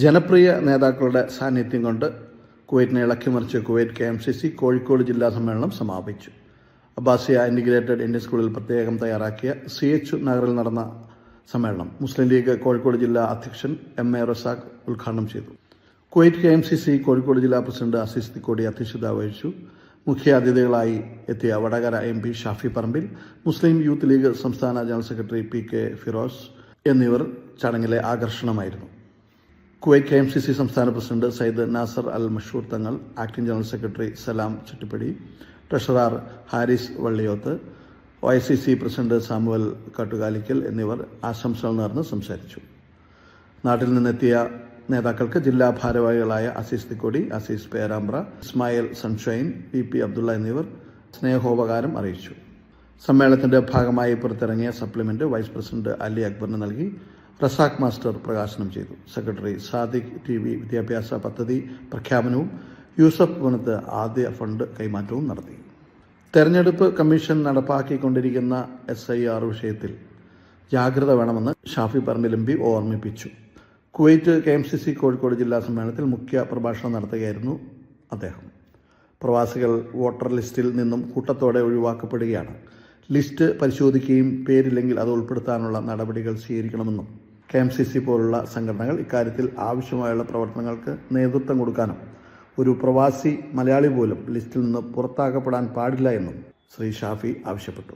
ജനപ്രിയ നേതാക്കളുടെ സാന്നിധ്യം കൊണ്ട് കുവൈറ്റിനെ ഇളക്കിമറിച്ച് Kuwait K M C C Kozhikode ജില്ലാ സമ്മേളനം സമാപിച്ചു. അബ്ബാസിയ ഇന്റിഗ്രേറ്റഡ് ഇന്ത്യൻ സ്കൂളിൽ പ്രത്യേകം തയ്യാറാക്കിയ സി എച്ച് നഗറിൽ നടന്ന സമ്മേളനം മുസ്ലിം ലീഗ് കോഴിക്കോട് ജില്ലാ അധ്യക്ഷൻ എം എ റസാഖ് ഉദ്ഘാടനം ചെയ്തു. Kuwait K M C C Kozhikode ജില്ലാ പ്രസിഡന്റ് അസീസ് തിക്കോടി അധ്യക്ഷത വഹിച്ചു മുഖ്യ അതിഥികളായി എത്തിയ വടകര എം പി ഷാഫി പറമ്പിൽ മുസ്ലിം യൂത്ത് ലീഗ് സംസ്ഥാന general secretary P K Firoz എന്നിവർ ചടങ്ങിലെ ആകർഷണമായിരുന്നു. Kuwait K M C C സംസ്ഥാന president Sayyid Nasser Al Mashhoor Thangal acting general secretary Salam Chittippadi treasurer Haris Valliyoth I C C president Samuel Kattukalickal എന്നിവർ ആശംസകൾ നേർന്ന് സംസാരിച്ചു. നാട്ടിൽ നിന്നെത്തിയ നേതാക്കൾക്ക് ജില്ലാ ഭാരവാഹികളായ Azeez Thikkodi Azeez Perambra Ismail sunshine P P Abdulla എന്നിവർ സ്നേഹോപകാരം അറിയിച്ചു. സമ്മേളനത്തിന്റെ ഭാഗമായി പുറത്തിറങ്ങിയ സപ്ലിമെന്റ് വൈസ് പ്രസിഡന്റ് അലി അക്ബറിന് നൽകി. റസാഖ് മാസ്റ്റർ പ്രകാശനം ചെയ്തു. സെക്രട്ടറി സാദിഖ് ടി വി വിദ്യാഭ്യാസ പദ്ധതി പ്രഖ്യാപനവും യൂസഫ് ഗുണത്ത് ആദ്യ ഫണ്ട് കൈമാറ്റവും നടത്തി. തെരഞ്ഞെടുപ്പ് കമ്മീഷൻ നടപ്പാക്കിക്കൊണ്ടിരിക്കുന്ന എസ് ഐ ആർ വിഷയത്തിൽ ജാഗ്രത വേണമെന്ന് ഷാഫി പറമ്പിലമ്പി ഓർമ്മിപ്പിച്ചു. Kuwait K M C C Kozhikode ജില്ലാ സമ്മേളനത്തിൽ മുഖ്യ പ്രഭാഷണം നടത്തുകയായിരുന്നു അദ്ദേഹം. പ്രവാസികൾ വോട്ടർ ലിസ്റ്റിൽ നിന്നും കൂട്ടത്തോടെ ഒഴിവാക്കപ്പെടുകയാണ്. ലിസ്റ്റ് പരിശോധിക്കുകയും പേരില്ലെങ്കിൽ അത് ഉൾപ്പെടുത്താനുള്ള നടപടികൾ സ്വീകരിക്കണമെന്നും കെ എം സി സി പോലുള്ള സംഘടനകൾ ഇക്കാര്യത്തിൽ ആവശ്യമായുള്ള പ്രവർത്തനങ്ങൾക്ക് നേതൃത്വം കൊടുക്കാനും ഒരു പ്രവാസി മലയാളി പോലും ലിസ്റ്റിൽ നിന്ന് പുറത്താക്കപ്പെടാൻ പാടില്ല എന്നും ശ്രീ ഷാഫി ആവശ്യപ്പെട്ടു.